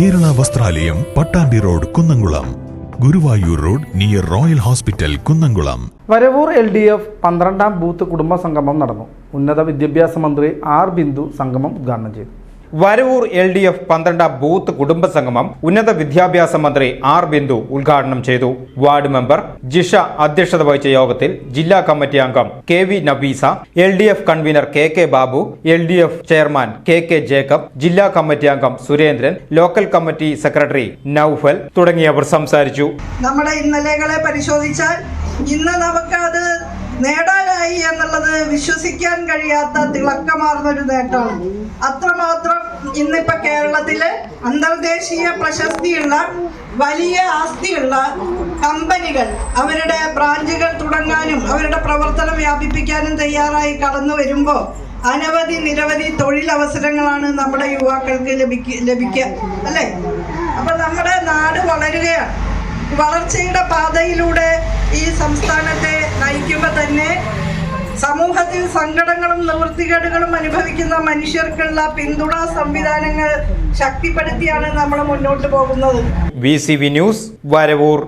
ദേവാലയം Pattambi road Kunnamkulam. Guruvayur road near royal hospital Kunnamkulam. Varavoor L D F പന്ത്രണ്ടാം booth കുടുംബ സംഗമം നടന്നു. ഉന്നത വിദ്യാഭ്യാസ മന്ത്രി ആർ ബിന്ദു സംഗമം ഉദ്ഘാടനം ചെയ്തു. വരവൂർ എൽ ഡി എഫ് പന്ത്രണ്ടാം ബൂത്ത് കുടുംബസംഗമം ഉന്നത വിദ്യാഭ്യാസ മന്ത്രി ആർ ബിന്ദു ഉദ്ഘാടനം ചെയ്തു. വാർഡ് മെമ്പർ ജിഷ അധ്യക്ഷത വഹിച്ച യോഗത്തിൽ ജില്ലാ കമ്മിറ്റി അംഗം K V Nabeesa L D F convener K K Babu L D F chairman K K Jacob ജില്ലാ കമ്മിറ്റി അംഗം Surendran local committee secretary Noufal തുടങ്ങിയവർ സംസാരിച്ചു. നമ്മുടെ ഇന്നലെകളെ പരിശോധിച്ചാൽ ഇന്ന് നമുക്ക് അത് നേടാനായി എന്നുള്ളത് വിശ്വസിക്കാൻ കഴിയാത്ത തിളക്കമാർന്ന ഒരു നേട്ടമാണ്. അത്രമാത്രം ഇന്നിപ്പോ കേരളത്തിലെ അന്തർദേശീയ പ്രശസ്തിയുള്ള വലിയ ആസ്തിയുള്ള കമ്പനികൾ അവരുടെ ബ്രാഞ്ചുകൾ തുടങ്ങാനും അവരുടെ പ്രവർത്തനം വ്യാപിപ്പിക്കാനും തയ്യാറായി കടന്നു വരുമ്പോൾ അനവധി നിരവധി തൊഴിലവസരങ്ങളാണ് നമ്മുടെ യുവാക്കൾക്ക് ലഭിക്ക ലഭിക്കുക അല്ലേ? അപ്പൊ നമ്മുടെ നാട് വളരുകയാണ്. വളർച്ചയുടെ പാതയിലൂടെ ഈ സംസ്ഥാനത്തെ നയിക്കുമ്പോൾ തന്നെ സമൂഹത്തിൽ സങ്കടങ്ങളും നിവൃത്തികേടുകളും അനുഭവിക്കുന്ന മനുഷ്യർക്കുള്ള പിന്തുണാ സംവിധാനങ്ങൾ ശക്തിപ്പെടുത്തിയാണ് നമ്മൾ മുന്നോട്ട് പോകുന്നത്. V C V news Varavoor.